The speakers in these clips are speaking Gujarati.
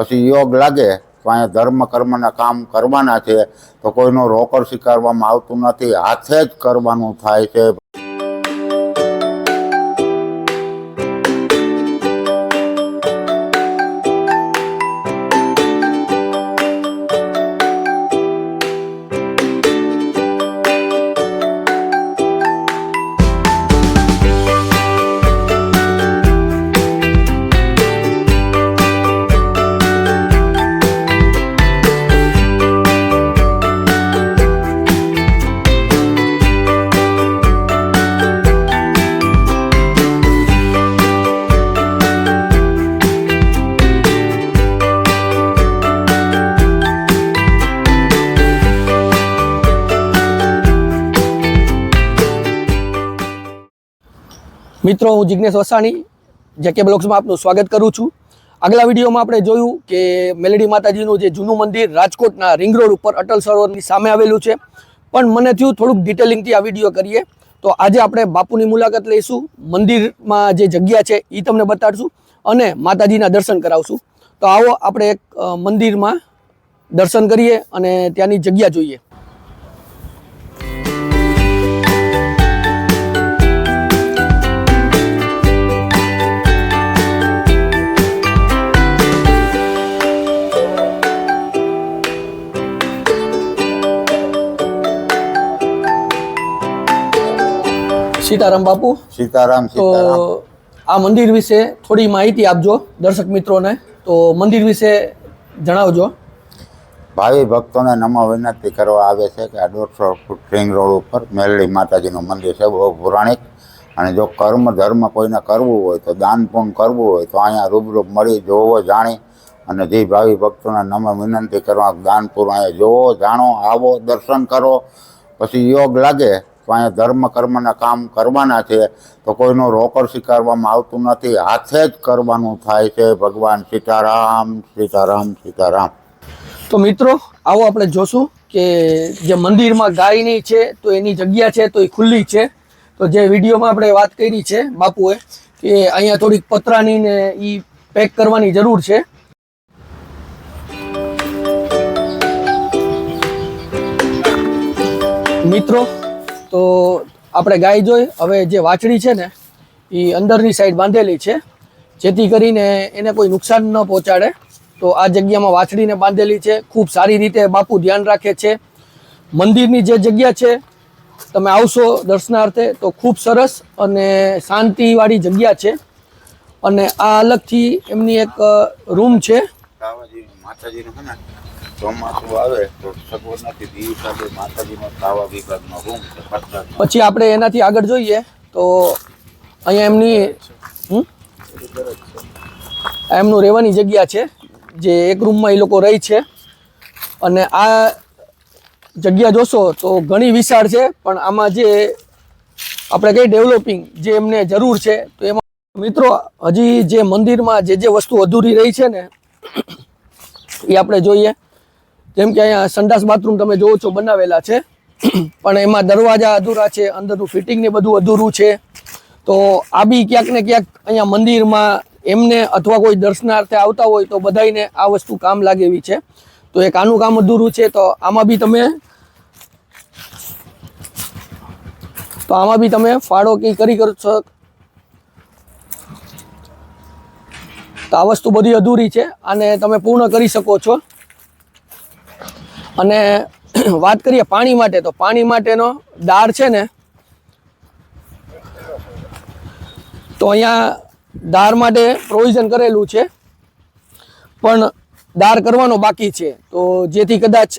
પછી યોગ લાગે, તો અહીંયા ધર્મ કર્મના કામ કરવાના છે, તો કોઈનો રોકડ સ્વીકારવામાં આવતું નથી. હાથે જ કરવાનું થાય છે. મિત્રો, હું જિજ્ઞેશ વસાણી, જેકે બ્લોગ્સમાં આપનું સ્વાગત કરું છું. આગલા વિડીયોમાં આપણે જોયું કે મેલેડી માતાજીનું જે જૂનું મંદિર રાજકોટના રિંગ રોડ ઉપર અટલ સરોવરની સામે આવેલું છે. પણ મને થયું થોડુંક ડિટેલિંગથી આ વીડિયો કરીએ. તો આજે આપણે બાપુની મુલાકાત લઈશું, મંદિરમાં જે જગ્યા છે એ તમને બતાડશું અને માતાજીના દર્શન કરાવશું. તો આવો આપણે એક મંદિરમાં દર્શન કરીએ અને ત્યાંની જગ્યા જોઈએ. સીતારામ બાપુ. સીતારામ તો આ મંદિર વિશે થોડી માહિતી આપજો દર્શક મિત્રોને. તો મંદિર વિશે જણાવજો. ભાવિ ભક્તોને નમો વિનંતી કરવા આવે છે કે આ દોઢસો ફૂટ રિંગ રોડ ઉપર મેલડી માતાજીનું મંદિર છે બહુ પૌરાણિક. અને જો કર્મ ધર્મ કોઈને કરવું હોય તો દાન પુણ્ય કરવું હોય તો અહીંયા રૂબરૂ મળી જોવો જાણી. અને જે ભાવિ ભક્તોને નમો વિનંતી કરવા દાન પૂર્ણ અહીંયા જોવો જાણો આવો દર્શન કરો. પછી યોગ લાગે અહીંયા ધર્મ કર્મના કામ કરવાના છે, તો કોઈનો રોકડ સ્વીકારવામાં આવતું નથી, હાથે જ કરવાનું થાય છે. ભગવાન સીતારામ સીતારામ સીતારામ. તો મિત્રો, આવો આપણે જોશું કે જે મંદિરમાં ગાયની છે, તો એની જગ્યા છે, તો એ ખુલ્લી છે. તો જે વિડીયોમાં આપણે વાત કરી છે, બાપુએ, કે અહીંયા થોડીક પતરાની ને એ પેક કરવાની જરૂર છે. મિત્રો તો આપણે ગાય જોઈ. હવે જે વાછડી છે ને એ અંદરની સાઈડ બાંધેલી છે. જેથી કરીને એને કોઈ નુકસાન ન પહોંચાડે. તો આ જગ્યામાં વાછડીને બાંધેલી છે. ખૂબ સારી રીતે બાપુ ધ્યાન રાખે છે. મંદિરની જે જગ્યા છે, તમે આવશો દર્શનાર્થે, તો ખૂબ સરસ અને શાંતિવાળી જગ્યા છે. અને આ અલગથી એમની એક રૂમ છે. પછી આપણે એનાથી આગળ જોઈએ તો અહીંયા એમની? એમનું રહેવાની જગ્યા છે, જે એક રૂમમાં એ લોકો રહી છે. અને આ જગ્યા જોશો તો ઘણી વિશાળ છે, પણ આમાં જે આપણે કઈ ડેવલપિંગ જે એમને જરૂર છે, તો એમાં મિત્રો હજી જે મંદિરમાં જે જે વસ્તુ અધૂરી રહી છે ને, એ આપણે જોઈએ. જેમ કે અહીંયા સંડાસ બાથરૂમ તમે જોવો છો બનાવેલા છે. પણ એમાં દરવાજા અધૂરા છે, અંદરનું ફિટિંગ ને બધું અધૂરું છે. તો આ બી ક્યાંક ને ક્યાંક અહીંયા મંદિરમાં એમને અથવા કોઈ દર્શનાર્થે આવતા હોય તો બધાયને આ વસ્તુ કામ લાગે એવી છે. તો એક આનું કામ અધૂરું છે, તો આમાં બી તમે તો આમાં બી તમે ફાળો કંઈ કરી કરો છો? તો આ વસ્તુ બધી અધૂરી છે અને તમે પૂર્ણ કરી શકો છો. અને વાત કરીએ પાણી માટે, તો પાણી માટેનો દાળ છે ને, તો અહીંયા દાર માટે પ્રોવિઝન કરેલું છે, પણ દાળ કરવાનો બાકી છે. તો જેથી કદાચ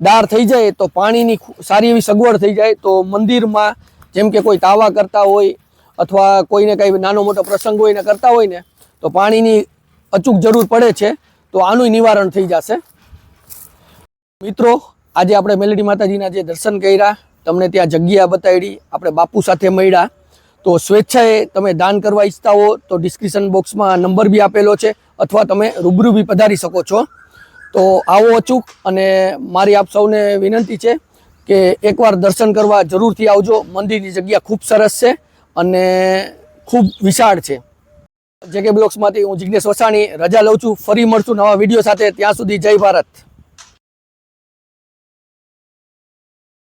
દાળ થઈ જાય, તો પાણીની સારી એવી સગવડ થઈ જાય, તો મંદિરમાં જેમ કે કોઈ તાવા કરતા હોય, અથવા કોઈને કાંઈ નાનો મોટો પ્રસંગ હોય ને કરતા હોય ને, તો પાણીની અચૂક જરૂર પડે છે, તો આનું નિવારણ થઈ જશે. મિત્રો, આજે આપણે મેલડી માતાજીના જે દર્શન કર્યા, તમને ત્યાં જગ્યા બતાવી આપણે બાપુ સાથે મળ્યા. તો સ્વેચ્છાએ તમે દાન કરવા ઈચ્છતા હો, તો ડિસ્ક્રિપ્શન બોક્સમાં નંબર બી આપેલો છે, અથવા તમે રૂબરૂ બી પધારી શકો છો. તો આવો અચૂક, અને મારી આપ સૌને વિનંતી છે કે એકવાર દર્શન કરવા જરૂરથી આવજો. મંદિરની જગ્યા ખૂબ સરસ છે, અને ખૂબ વિશાળ છે. જેકે બ્લોક્સમાંથી હું જિજ્ઞેશ વસાણી, રજા લઉં છું. ફરી મળશું નવા વીડિયો સાથે. ત્યાં સુધી જય ભારત.